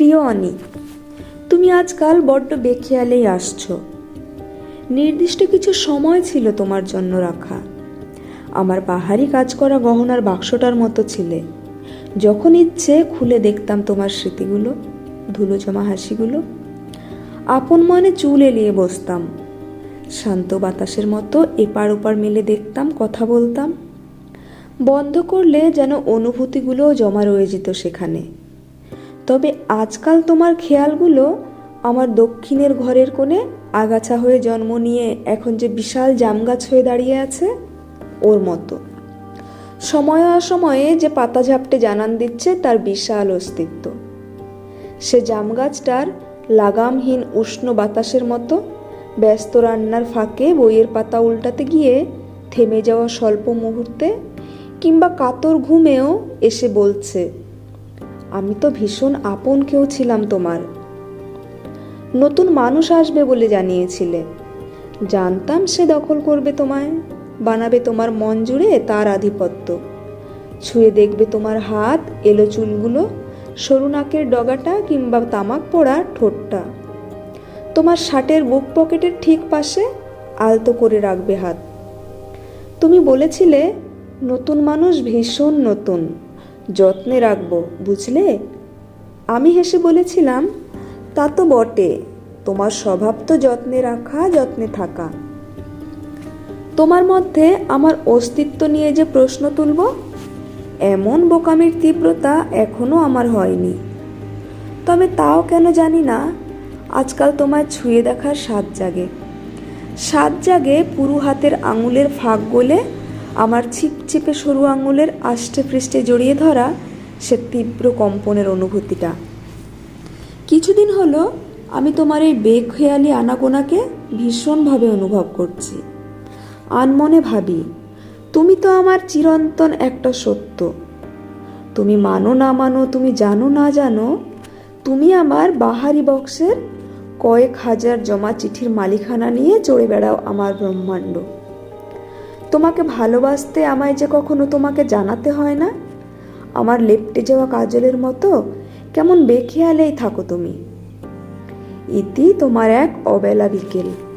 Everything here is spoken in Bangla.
প্রিয় অনি তুমি আজকাল বড্ড বেখেয়ালেই আসছো। নির্দিষ্ট কিছু সময় ছিল তোমার জন্য রাখা। আমার বাহারি কাজ করা গহনার বাক্সটার মতো ছিলে। যখন ইচ্ছে খুলে দেখতাম তোমার স্মৃতিগুলো, ধুলো জমা হাসিগুলো। আপন মনে চুল এলিয়ে বসতাম। শান্ত বাতাসের মতো এপার ওপার মিলে দেখতাম, কথা বলতাম। বন্ধ করলে যেন অনুভূতিগুলোও জমা রয়ে যেত সেখানে। তবে আজকাল তোমার খেয়ালগুলো আমার দক্ষিণের ঘরের কোণে আগাছা হয়ে জন্ম নিয়ে এখন যে বিশাল জামগাছ হয়ে দাঁড়িয়ে আছে, ওর মতো। সময়ে অসময়ে যে পাতা ঝাপটে জানান দিচ্ছে তার বিশাল অস্তিত্ব। সে জামগাছটার লাগামহীন উষ্ণ বাতাসের মতো ব্যস্ত রান্নার ফাঁকে বইয়ের পাতা উল্টাতে গিয়ে থেমে যাওয়া স্বল্প মুহূর্তে কিংবা কাতর ঘুমেও এসে বলছে আমি তো ভীষণ আপন কেউ ছিলাম তোমার। নতুন মানুষ আসবে বলে জানিয়েছিলে। জানতাম সে দখল করবে তোমায়, বানাবে তোমার মন জুড়ে তার আধিপত্য। ছুঁয়ে দেখবে তোমার হাত, এলো চুলগুলো, সরু নাকের ডগাটা কিংবা তামাক পড়া ঠোঁটটা। তোমার শার্টের বুক পকেটের ঠিক পাশে আলতো করে রাখবে হাত। তুমি বলেছিলে, নতুন মানুষ ভীষণ নতুন। যত্নে রাখব, বুঝলে? আমি হেসে বলেছিলাম, তা তো বটে, তোমার স্বভাব তো যত্নে রাখা, যত্নে থাকা। তোমার মধ্যে আমার অস্তিত্ব নিয়ে যে প্রশ্ন তুলব, এমন বোকামির তীব্রতা এখনও আমার হয়নি। তবে তাও কেন জানি না, আজকাল তোমায় ছুঁয়ে দেখার স্বাদ জাগে। স্বাদ জাগে পুরু হাতের আঙুলের ফাঁক গলে আমার ছিপছিপে সরু আঙুলের আষ্টে পৃষ্ঠে জড়িয়ে ধরা সে তীব্র কম্পনের অনুভূতিটা। কিছুদিন হলো আমি তোমার এই বেখেয়ালি আনাগোনাকে ভীষণভাবে অনুভব করছি। আনমনে ভাবি, তুমি তো আমার চিরন্তন একটা সত্য। তুমি মানো না মানো, তুমি জানো না জানো, তুমি আমার বাহারি বক্সের কয়েক হাজার জমা চিঠির মালিকানা নিয়ে চড়ে বেড়াও আমার ব্রহ্মাণ্ড। তোমাকে ভালোবাসতে আমায় যে কখনো তোমাকে জানাতে হয় না? আমার লেপটে যাওয়া কাজলের মতো কেমন বেখেয়ালেই থাকো তুমি। ইতি তোমার এক অবেলা বিকেল।